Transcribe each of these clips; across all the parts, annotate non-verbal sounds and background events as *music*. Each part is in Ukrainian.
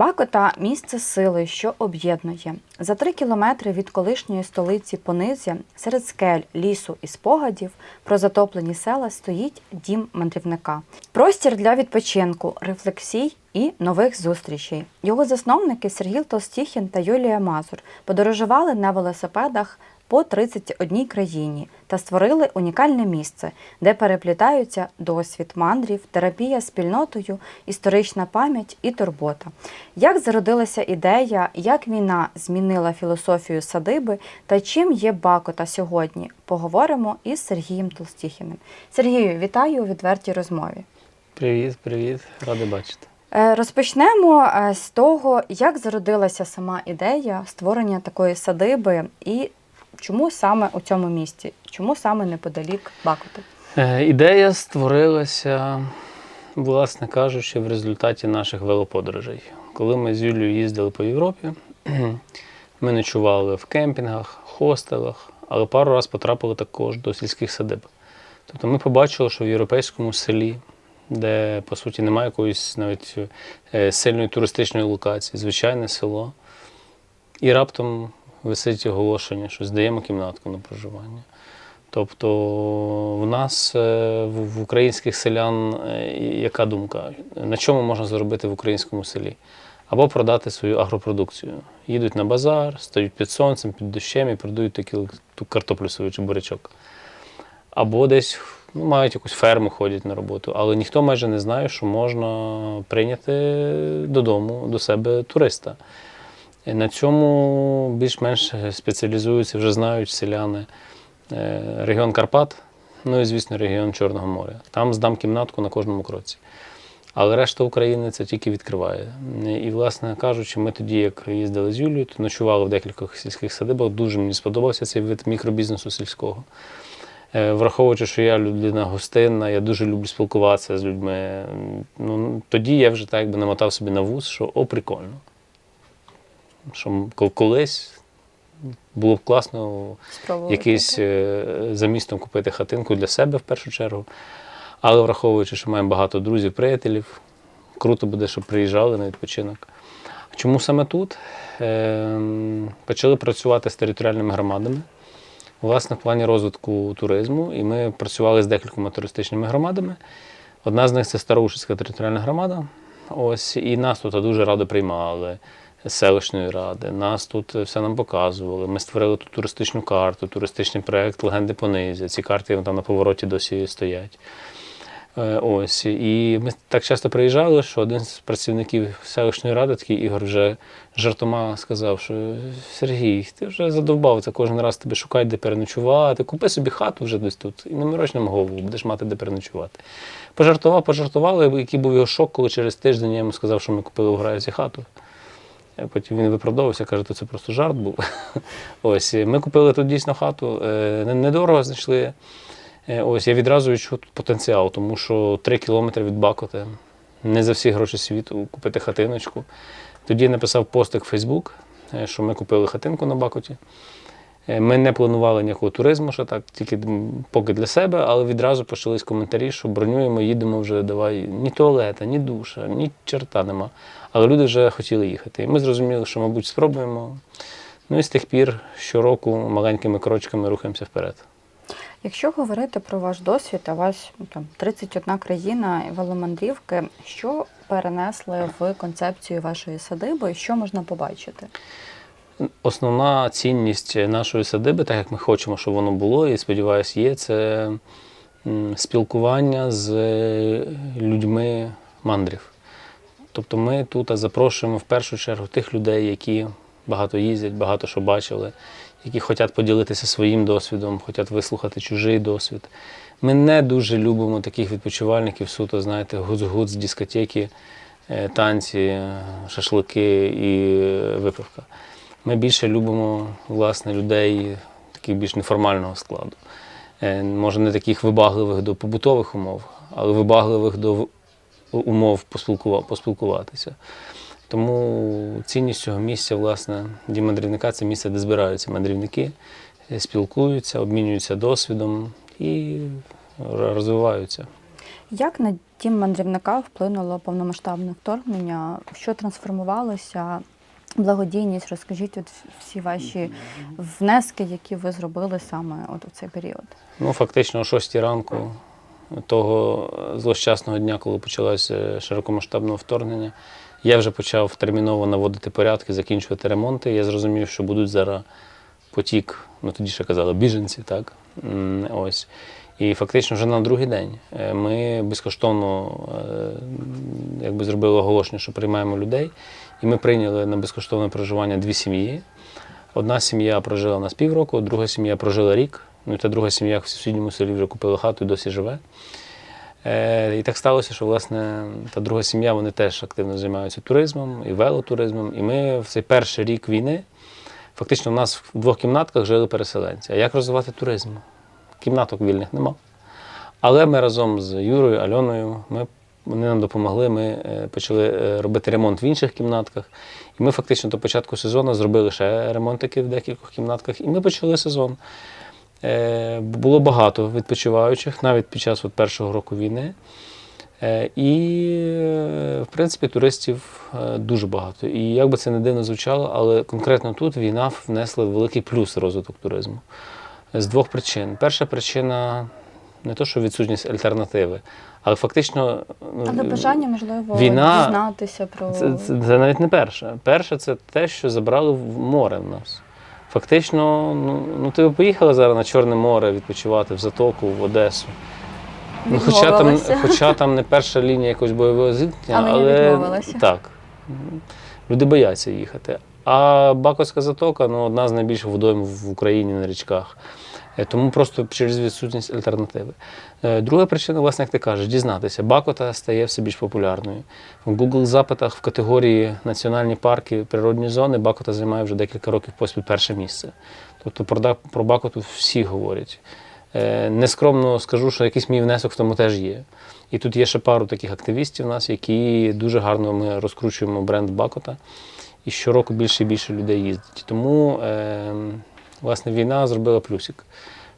Бакота місце сили, що об'єднує. За три кілометри від колишньої столиці Понизя, серед скель, лісу і спогадів про затоплені села стоїть дім мандрівника. Простір для відпочинку, рефлексій і нових зустрічей. Його засновники Сергій Толстіхін та Юлія Мазур подорожували на велосипедах по 31 країні та створили унікальне місце, де переплітаються досвід мандрів, терапія спільнотою, історична пам'ять і турбота. Як зародилася ідея, як війна змінила філософію садиби та чим є Бакота сьогодні? Поговоримо із Сергієм Толстіхіним. Сергію, вітаю у відвертій розмові. Привіт, привіт, радий бачити. Е, Розпочнемо е, з того, як зародилася сама ідея створення такої садиби і чому саме у цьому місті, чому саме неподалік Бакоти? Е, ідея створилася, власне кажучи, в результаті наших велоподорожей. Коли ми з Юлією їздили по Європі, *clears throat* ми ночували в кемпінгах, хостелах, але пару разів потрапили також до сільських садиб. Тобто ми побачили, що в європейському селі, де по суті немає якоїсь навіть е, сильної туристичної локації, звичайне село, і раптом висить оголошення, що здаємо кімнатку на проживання. Тобто в нас е, в українських селян е, яка думка? На чому можна заробити в українському селі? Або продати свою агропродукцію. Їдуть на базар, стають під сонцем, під дощем і продають такі, ту картоплю свою чи бурячок. Або десь ну, мають якусь ферму, ходять на роботу, але ніхто майже не знає, що можна прийняти додому до себе туриста. І на цьому більш-менш спеціалізуються, вже знають селяни е, регіон Карпат, ну і, звісно, регіон Чорного моря. Там здам кімнатку на кожному кроці. Але решта України це тільки відкриває. І, власне кажучи, ми тоді, як їздили з Юлією, то ночували в декількох сільських садибах. Дуже мені сподобався цей вид мікробізнесу сільського. Е, Враховуючи, що я людина гостинна, я дуже люблю спілкуватися з людьми. Ну, тоді я вже так якби намотав собі на вуз, що о, прикольно. Що колись було б класно Спробувати. якийсь е, за містом купити хатинку для себе в першу чергу. Але враховуючи, що маємо багато друзів, приятелів, круто буде, щоб приїжджали на відпочинок. Чому саме тут? Ем, Почали працювати з територіальними громадами. Власне, в плані розвитку туризму, і ми працювали з декількома туристичними громадами. Одна з них це Староушицька територіальна громада. Ось, і нас тут дуже радо приймали селищної ради. Нас тут все нам показували. Ми створили тут туристичну карту, туристичний проєкт Легенди Понизя. Ці карти там на повороті досі стоять. Е, Ось. І ми так часто приїжджали, що один з працівників селищної ради, такий Ігор, вже жартома сказав, що Сергій, ти вже задовбав це кожен раз тебе шукають, де переночувати. Купи собі хату вже десь тут і не мороч нам голову, будеш мати де переночувати. Пожартував, пожартували, який був його шок, коли через тиждень я йому сказав, що ми купили у Граєвці хату. Е, Потім він виправдовувався, каже, то це просто жарт був. *laughs* Ось, ми купили тут дійсно хату. е, Недорого знайшли. Е, Ось я відразу відчув потенціал, тому що 3 кілометри від Бакоти, не за всі гроші світу купити хатиночку. Тоді я написав постик в Фейсбук, що ми купили хатинку на Бакоті. Е, Ми не планували ніякого туризму, що так, тільки поки для себе, але відразу почались коментарі, що бронюємо, їдемо вже, давай ні туалета, ні душа, ні черта нема. Але люди вже хотіли їхати. І ми зрозуміли, що, мабуть, спробуємо. Ну і з тих пір щороку маленькими крочками рухаємося вперед. Якщо говорити про ваш досвід, а вас ну, там 31 країна веломандрівки, що перенесли в концепцію вашої садиби, що можна побачити? Основна цінність нашої садиби, так як ми хочемо, щоб воно було, і сподіваюся, є, це спілкування з людьми мандрів. Тобто ми тут запрошуємо в першу чергу тих людей, які багато їздять, багато що бачили, які хочуть поділитися своїм досвідом, хочуть вислухати чужий досвід. Ми не дуже любимо таких відпочивальників, суто, знаєте, гуц-гуц, дискотеки, е, танці, е, шашлики і е, випивка. Ми більше любимо власне людей таких більш неформального складу. Е, Може, не таких вибагливих до побутових умов, але вибагливих до умов поспілкуватися. Тому цінність цього місця, власне, дім мандрівника це місце, де збираються мандрівники, е, спілкуються, обмінюються досвідом і розвиваються. Як на дім мандрівника вплинуло повномасштабне вторгнення? Що трансформувалося? Благодійність, розкажіть от всі ваші внески, які ви зробили саме от у цей період. Ну, фактично, о 6 ранку того злощасного дня, коли почалося широкомасштабне вторгнення, я вже почав терміново наводити порядки, закінчувати ремонти. Я зрозумів, що будуть зараз потік, ну тоді ще казали, біженці, так? Ось. І фактично вже на другий день е, ми безкоштовно е, якби зробили оголошення, що приймаємо людей. І ми прийняли на безкоштовне проживання дві сім'ї. Одна сім'я прожила нас півроку, друга сім'я прожила рік. Ну та друга сім'я в сусідньому селі вже купила хату і досі живе. Е, і так сталося, що власне та друга сім'я вони теж активно займаються туризмом і велотуризмом. І ми в цей перший рік війни фактично в нас в двох кімнатках жили переселенці. А як розвивати туризм? Кімнаток вільних нема. Але ми разом з Юрою, Альоною, ми, вони нам допомогли. Ми е, почали е, робити ремонт в інших кімнатках. І ми фактично до початку сезону зробили ще ремонтики в декількох кімнатках. І ми почали сезон. Е, Було багато відпочиваючих навіть під час от першого року війни. І, в принципі, туристів дуже багато. І як би це не дивно звучало, але конкретно тут війна внесла великий плюс розвиток туризму. З двох причин. Перша причина не то, що відсутність альтернативи, але фактично. ну, Але бажання, можливо, Війна- дізнатися про це, це, це навіть не перше. Перше це те, що забрали в море в нас. Фактично, ну, ну ти поїхала зараз на Чорне море відпочивати в Затоку, в Одесу. Ну, хоча, там, хоча там не перша лінія якогось бойового зіткнення, Але не але так. Люди бояться їхати. А Баковська затока ну, одна з найбільших водойм в Україні на річках. Е, Тому просто через відсутність альтернативи. Е, Друга причина, власне, як ти кажеш, дізнатися. Бакота стає все більш популярною. В Google запитах в категорії національні парки, природні зони Бакота займає вже декілька років поспіль перше місце. Тобто про Бакоту всі говорять. Е, Нескромно скажу, що якийсь мій внесок в тому теж є. І тут є ще пару таких активістів у нас, які дуже гарно ми розкручуємо бренд Бакота. І щороку більше і більше людей їздить. Тому е, власне війна зробила плюсик,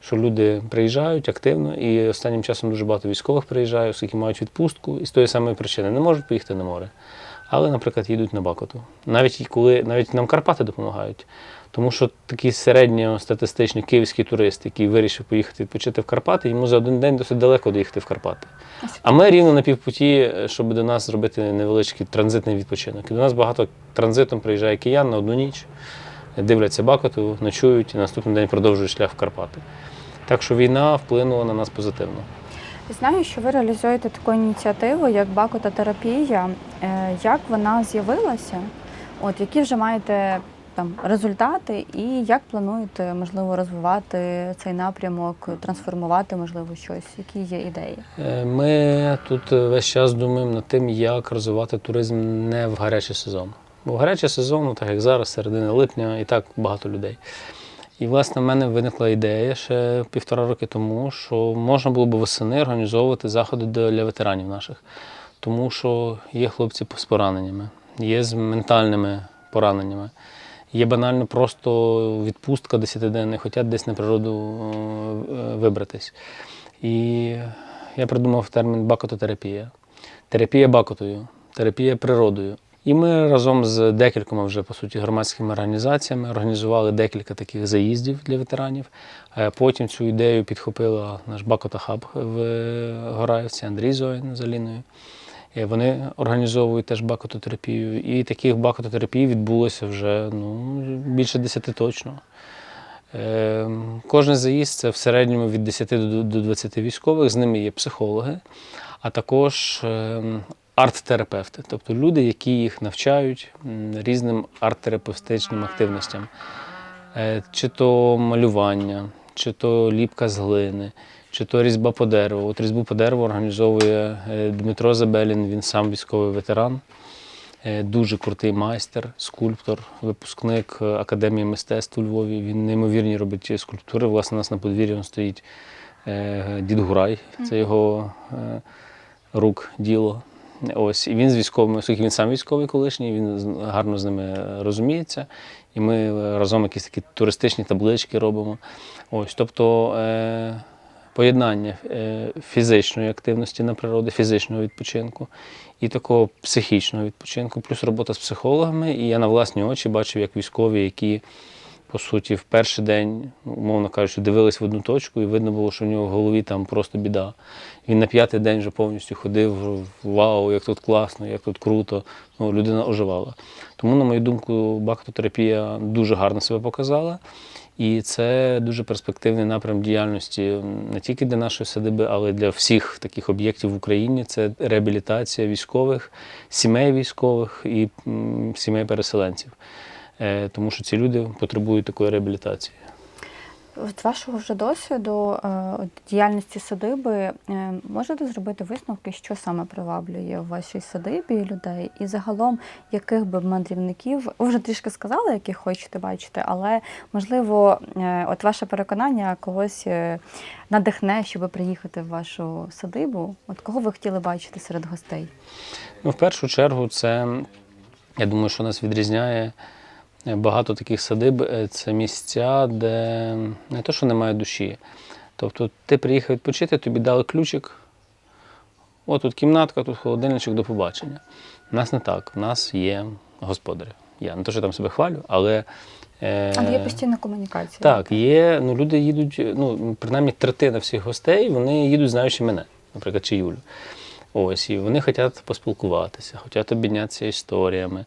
що люди приїжджають активно, і останнім часом дуже багато військових приїжджає, оскільки мають відпустку, і з тої самої причини не можуть поїхати на море. Але, наприклад, їдуть на Бакоту. Навіть коли навіть нам Карпати допомагають. Тому що такий середньостатистичний київський турист, який вирішив поїхати відпочити в Карпати, йому за один день досить далеко доїхати в Карпати. А ми рівно на півпуті, щоб до нас зробити невеличкий транзитний відпочинок. І до нас багато транзитом приїжджає киян на одну ніч, дивляться Бакоту, ночують і наступний день продовжують шлях в Карпати. Так що війна вплинула на нас позитивно. Знаю, що ви реалізуєте таку ініціативу, як бакототерапія. Е, Як вона з'явилася? От які вже маєте там результати, і як плануєте можливо розвивати цей напрямок, трансформувати, можливо, щось? Які є ідеї? Е, Ми тут весь час думаємо над тим, як розвивати туризм не в гарячий сезон. Бо в гарячий сезон, ну, так як зараз, середина липня, і так багато людей. І, власне, в мене виникла ідея ще півтора роки тому, що можна було б восени організовувати заходи для ветеранів наших. Тому що є хлопці з пораненнями, є з ментальними пораненнями, є банально просто відпустка 10-денна, хочуть десь на природу е, вибратись. І я придумав термін бакототерапія. Терапія бакотою, терапія природою. І ми разом з декількома вже по суті громадськими організаціями організували декілька таких заїздів для ветеранів. Е, Потім цю ідею підхопила наш Бакота Хаб в Гораївці Андрій Зоїн з Аліною. Е, Вони організовують теж бакототерапію. І таких бакототерапій відбулося вже ну, більше десяти точно. Е, Кожен заїзд це в середньому від 10 до до 20 військових, з ними є психологи, а також е, арт-терапевти, тобто люди, які їх навчають різним арт-терапевтичним активностям, Е, чи то малювання, чи то ліпка з глини, чи то різьба по дереву. От різьбу по дереву організовує е, Дмитро Забелін, він сам військовий ветеран. Е, Дуже крутий майстер, скульптор, випускник е, Академії мистецтв у Львові. Він неймовірні робить скульптури. Власне, у нас на подвір'ї він стоїть дід Гурай, це його рук діло. Ось, і він з військовими, оскільки він сам військовий колишній, він гарно з ними розуміється. І ми разом якісь такі туристичні таблички робимо. Ось, тобто е, поєднання е, фізичної активності на природі, фізичного відпочинку і такого психічного відпочинку, плюс робота з психологами. І я на власні очі бачив, як військові, які по суті в перший день, умовно кажучи, дивились в одну точку, і видно було, що в нього в голові там просто біда. Він на п'ятий день вже повністю ходив, вау, як тут класно, як тут круто. Ну, людина оживала. Тому, на мою думку, бактотерапія дуже гарно себе показала. І це дуже перспективний напрям діяльності не тільки для нашої садиби, але й для всіх таких об'єктів в Україні. Це реабілітація військових, сімей військових і сімей переселенців. Е, Тому що ці люди потребують такої реабілітації. З вашого вже досвіду е, діяльності садиби е, можете зробити висновки, що саме приваблює в вашій садибі людей, і загалом яких би мандрівників ви вже трішки сказали, яких хочете бачити, але можливо, е, от ваше переконання когось надихне, щоб приїхати в вашу садибу. От кого ви хотіли бачити серед гостей? Ну, в першу чергу, це, я думаю, що нас відрізняє багато таких садиб. е, Це місця, де не то, що немає душі. Тобто ти приїхав відпочити, тобі дали ключик. От тут кімнатка, тут холодильничок до побачення. У нас не так. У нас є господарі. Я не то, що там себе хвалю, але. е, Але є постійна комунікація. так, є. Ну, люди їдуть, ну, принаймні третина всіх гостей, вони їдуть, знаючи мене, наприклад, чи Юлю. Ось, і вони хочуть поспілкуватися, хочуть обмінятися історіями.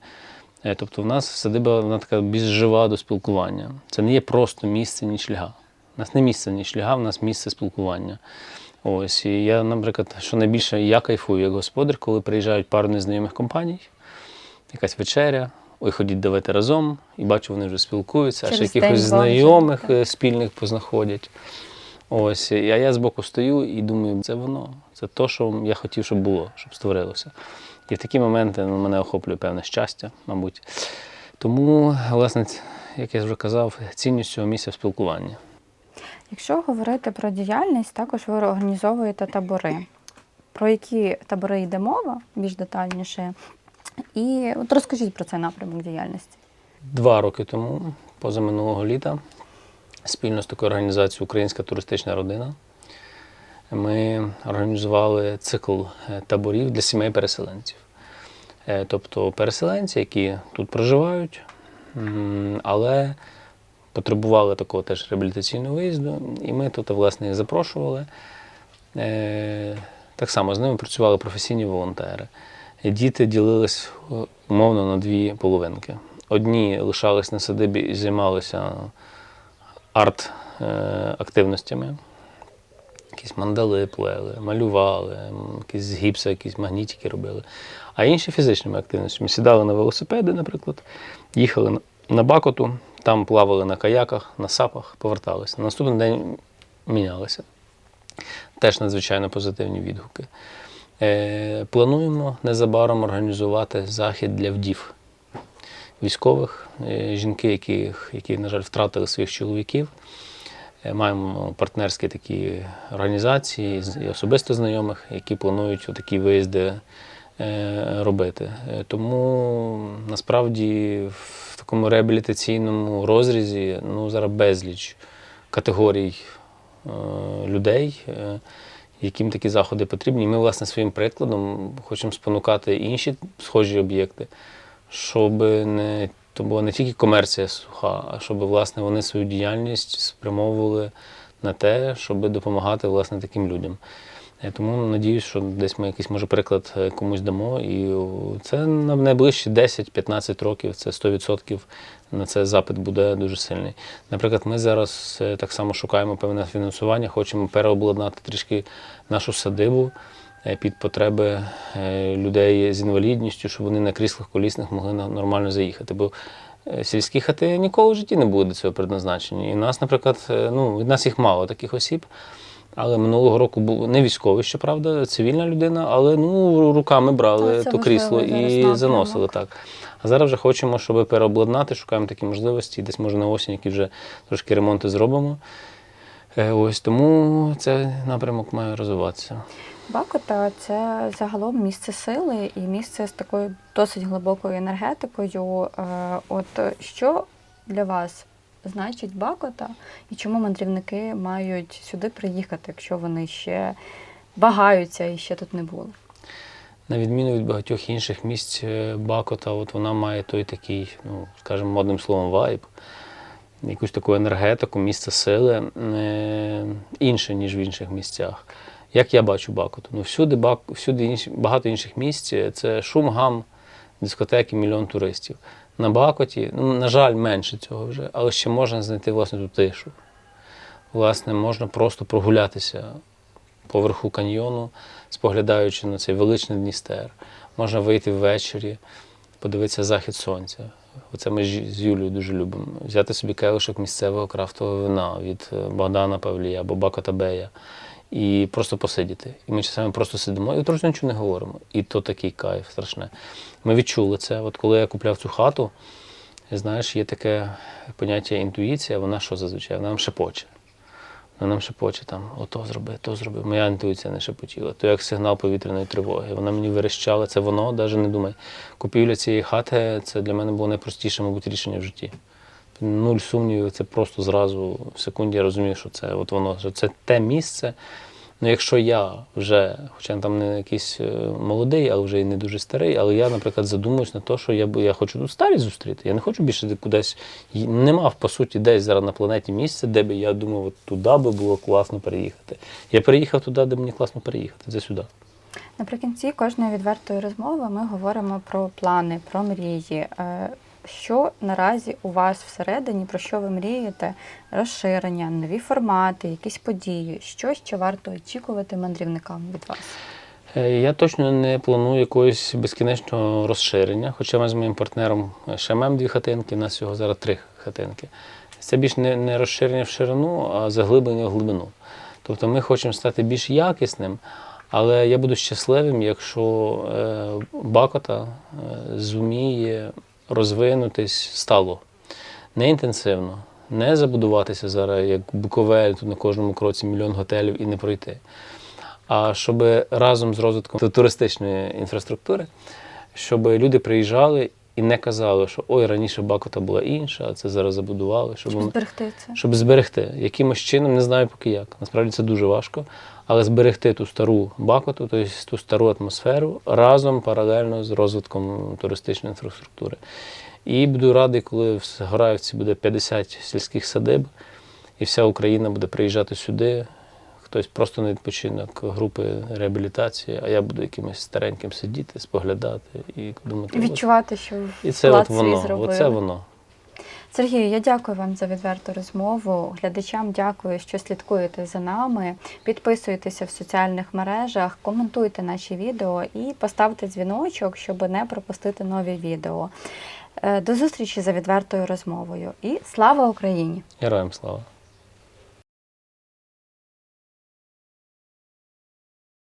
Е, Тобто в нас садиба вона така більш жива до спілкування. Це не є просто місце нічліга. У нас не місце нічліга, в нас місце спілкування. Ось, і я, наприклад, що найбільше я кайфую як господар, коли приїжджають пару незнайомих компаній, якась вечеря, ой, ходіть давайте разом, і бачу, вони вже спілкуються, а ще якихось знайомих так. е, спільних познаходять. Ось, а я збоку стою і думаю, це воно, це то, що я хотів, щоб було, щоб створилося. І в такі моменти ну, мене охоплює певне щастя, мабуть. Тому, власне, як я вже казав, цінність цього місця в спілкуванні. Якщо говорити про діяльність, також ви організовуєте табори. Про які табори йде мова більш детальніше? І от розкажіть про цей напрямок діяльності. Два роки тому, позаминулого літа, спільно з такою організацією Українська туристична родина, ми організували цикл е, таборів для сімей переселенців. Е, Тобто переселенці, які тут проживають, але потребували такого теж реабілітаційного виїзду, і ми тут, власне, їх запрошували. Е, Так само з ними працювали професійні волонтери. Діти ділились умовно на дві половинки. Одні лишались на садибі і займалися арт-активностями. Якісь мандали плели, малювали, якісь з гіпса, якісь магнітики робили. А інші фізичними активностями. Сідали на велосипеди, наприклад, їхали на- бакоту, там плавали на каяках, на сапах, поверталися. На наступний день мінялися. Теж надзвичайно позитивні відгуки. Е, плануємо незабаром організувати захід для вдів військових, е, жінки, які, які, на жаль, втратили своїх чоловіків. Е, Маємо партнерські такі організації і особисто знайомих, які планують такі виїзди е, робити. Е, Тому насправді в такому реабілітаційному розрізі ну, зараз безліч категорій людей, яким такі заходи потрібні. Ми, власне, своїм прикладом хочемо спонукати інші схожі об'єкти, щоб не то була не тільки комерція суха, а щоб власне вони свою діяльність спрямовували на те, щоб допомагати власне таким людям. Е, Тому надіюсь, що десь ми якийсь може приклад е, комусь дамо. І це на найближчі 10-15 років, це 100% на це запит буде дуже сильний. Наприклад, ми зараз е, так само шукаємо певне фінансування, хочемо переобладнати трішки нашу садибу е, під потреби е, людей з інвалідністю, щоб вони на кріслах колісних могли нормально заїхати. Бо е, сільські хати ніколи в житті не були до цього предназначені. І нас, наприклад, е, ну, від нас їх мало таких осіб. Але минулого року був не військовий, щоправда, цивільна людина, але ну руками брали то крісло і заносили так. А зараз вже хочемо, щоб переобладнати, шукаємо такі можливості. Десь може на осінь, які вже трошки ремонти зробимо. Е, Ось тому цей напрямок має розвиватися. Бакота це загалом місце сили і місце з такою досить глибокою енергетикою. Е, От що для вас значить Бакота, і чому мандрівники мають сюди приїхати, якщо вони ще вагаються і ще тут не були? На відміну від багатьох інших місць е, Бакота, от вона має той такий, ну, скажімо, модним словом, вайб, якусь таку енергетику, місце сили е, інше, ніж в інших місцях. Як я бачу Бакоту? Ну, всюди, бак, всюди інші, багато інших місць е, це шум, гам, дискотеки, мільйон туристів. На Бакоті, ну, на жаль, менше цього вже, але ще можна знайти власне ту тишу. Власне, можна просто прогулятися по верху каньйону, споглядаючи на цей величний Дністер. Можна вийти ввечері, подивитися захід сонця. Оце ми з Юлією дуже любимо. Взяти собі келишок місцевого крафтового вина від е, Богдана Павлія або Бака Табея і просто посидіти. І ми часами просто сидимо і трошки нічого не говоримо. І то такий кайф страшне. Ми відчули це. От коли я купляв цю хату, знаєш, є таке поняття інтуїція, вона що зазвичай? Вона нам шепоче. Вона нам шепоче там, ото зроби, то зроби. Моя інтуїція не шепотіла. То як сигнал повітряної тривоги. Вона мені верещала, це воно, навіть не думай. Купівля цієї хати це для мене було найпростіше, мабуть, рішення в житті. Нуль сумнівів, це просто зразу в секунді я розумію, що це от воно, що це те місце. Ну, якщо я вже, хоча там не якийсь е, молодий, але вже і не дуже старий, але я, наприклад, задумуюсь на те, що я, я хочу тут старість зустріти. Я не хочу більше кудись. Не мав, по суті, десь зараз на планеті місце, де би я думав, от туди би було класно переїхати. Я переїхав туди, де мені класно переїхати, це сюди. Наприкінці кожної відвертої розмови ми говоримо про плани, про мрії. Е, Що наразі у вас всередині, про що ви мрієте? Розширення, нові формати, якісь події, що ще варто очікувати мандрівникам від вас? Е, Я точно не планую якогось безкінечного розширення, хоча ми з моїм партнером ще маємо дві хатинки, у нас всього зараз три хатинки. Це більш не, не розширення в ширину, а заглиблення в глибину. Тобто ми хочемо стати більш якісним, але я буду щасливим, якщо е, Бакота е, зуміє розвинутись стало. Не інтенсивно, не забудуватися зараз, як Буковель, тут на кожному кроці мільйон готелів і не пройти а щоб разом з розвитком туристичної інфраструктури, щоб люди приїжджали і не казали, що ой, раніше Бакота була інша, а це зараз забудували. Щоб, Щоб зберегти це? щоб зберегти якимось чином, не знаю поки як. Насправді це дуже важко. Але зберегти ту стару Бакоту, тобто ту стару атмосферу разом паралельно з розвитком туристичної інфраструктури. І буду радий, коли в Гораївці буде 50 сільських садиб, і вся Україна буде приїжджати сюди. Хтось просто на відпочинок групи реабілітації, а я буду якимось стареньким сидіти, споглядати і думати. Відчувати, що І це от воно, оце воно. Сергію, я дякую вам за відверту розмову. Глядачам дякую, що слідкуєте за нами. Підписуйтеся в соціальних мережах, коментуйте наші відео і поставте дзвіночок, щоб не пропустити нові відео. Е, До зустрічі за відвертою розмовою. І слава Україні! Героям слава!